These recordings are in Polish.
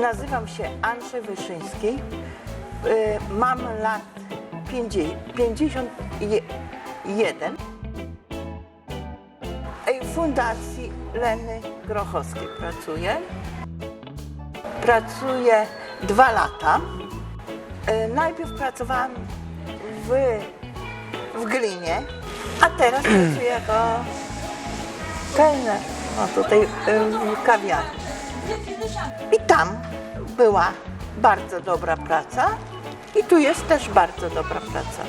Nazywam się Andrzej Wyszyński. Y, Mam lat 50 51. W Fundacji Leny Grochowskiej pracuję. Pracuję dwa lata. Y, Najpierw pracowałam w, w Glinie, a teraz pracuję jako kelner o, tutaj y, w kawiarni. I tam była bardzo dobra praca i tu jest też bardzo dobra praca.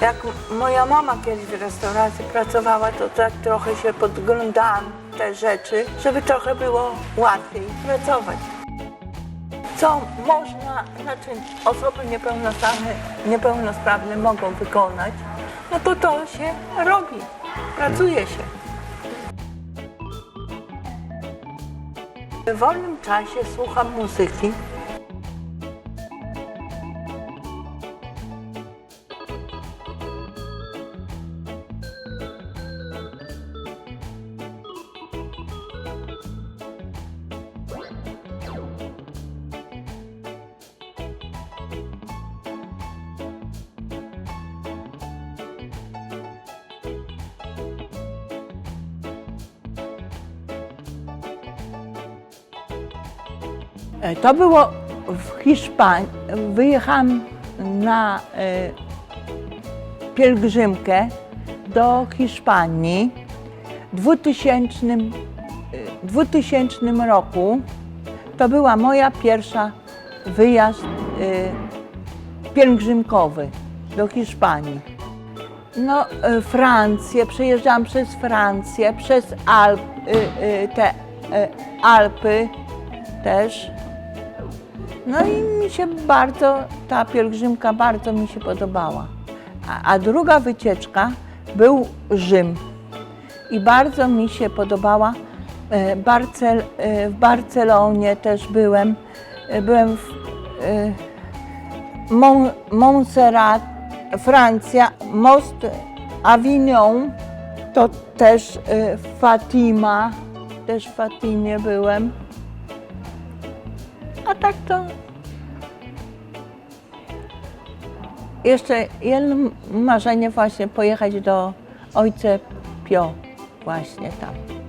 Jak moja mama kiedyś w restauracji pracowała, to tak trochę się podglądałam te rzeczy, żeby trochę było łatwiej pracować. Co można, znaczy osoby niepełnosprawne, niepełnosprawne mogą wykonać, no to to się robi, pracuje się. W wolnym czasie słucham muzyki. To było w Hiszpanii. Wyjechałam na e, pielgrzymkę do Hiszpanii w 2000, e, 2000 roku. To była moja pierwsza wyjazd e, pielgrzymkowy do Hiszpanii. No, e, Francję, przejeżdżałam przez Francję, przez Alp, e, e, te e, Alpy też. No i mi się bardzo, ta pielgrzymka bardzo mi się podobała. A, a druga wycieczka był Rzym. I bardzo mi się podobała. E, Barcel, e, w Barcelonie też byłem. E, Byłem w Mon, Montserrat, Francja, most Avignon, to też Fatima, też w Fatimie byłem. Tak to. Jeszcze jedno marzenie właśnie pojechać do Ojca Pio, właśnie tam.